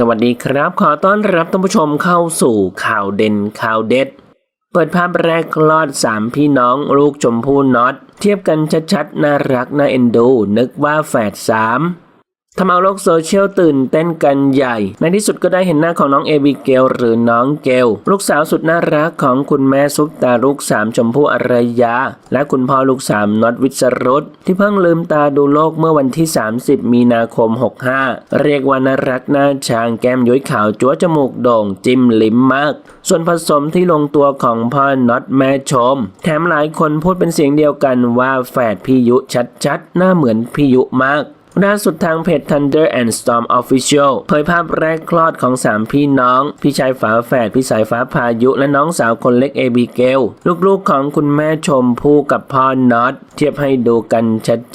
สวัสดีครับ ขอต้อนรับท่านผู้ชมเข้าสู่ข่าวเด่นข่าวเด็ด เปิดภาพแรกคลอดสามพี่น้องลูกชมพู่น็อต เทียบกันชัดๆ น่ารักน่าเอ็นดู นึกว่าแฝดสาม ทำเอาโลกโซเชียลตื่นเต้นกันใหญ่ ในที่สุดก็ได้เห็นหน้าของน้องเอบิเกลหรือน้องเกล ลูกสาวสุดน่ารักของคุณแม่ซุปตาลูกสามชมพู่อารยา และคุณพ่อลูกสามน็อตวิศรุตที่เพิ่งลืมตาดูโลกเมื่อวันที่ 30 มีนาคม 65 เรียกว่าน่ารักน่าชางแก้มย้อยขาวจั๊วจมูกโด่งจิ้มลิ้มมาก ส่วนผสมที่ลงตัวของพ่อน็อตแม่ชม แถมหลายคนพูดเป็นเสียงเดียวกันว่าแฝดพี่ยุชัดๆหน้าเหมือนพี่ยุมาก ล่าสุดทางเพจ Thunder and Storm Official เผยภาพแรกคลอดของ 3 พี่น้อง พี่ชายฝาแฝด พี่สายฟ้าพายุ และน้องสาวคนเล็กเอบิเกล ลูกๆของคุณแม่ชมพู่กับพ่อน็อตเทียบให้ดูกัน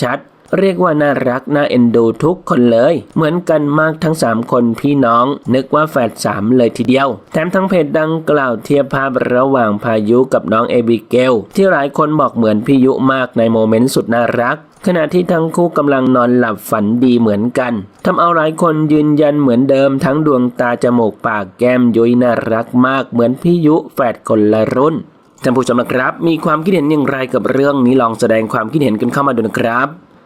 ชัดๆ เรียกว่าน่ารักน่าเอ็นดูทุกคนเลย เหมือนกันมากทั้ง 3 คนพี่น้อง นึกว่าแฝดสามเลยทีเดียว แถมทั้งเพจดังกล่าวเทียบภาพระหว่างพายุกับน้องเอบิเกลที่หลายคนบอกเหมือนพี่ยุมากในโมเมนต์สุดน่ารักขณะที่ทั้งคู่กำลังนอนหลับฝันดีเหมือนกันทำเอาหลายคนยืนยันเหมือนเดิมทั้งดวงตาจมูกปากแก้มยุ้ยน่ารักมากเหมือนพี่ยุแฝดคนละรุ่นท่านผู้ชมนะครับ มีความคิดเห็นอย่างไรกับเรื่องนี้ลองแสดงความคิดเห็นกันเข้ามาดูนะครับ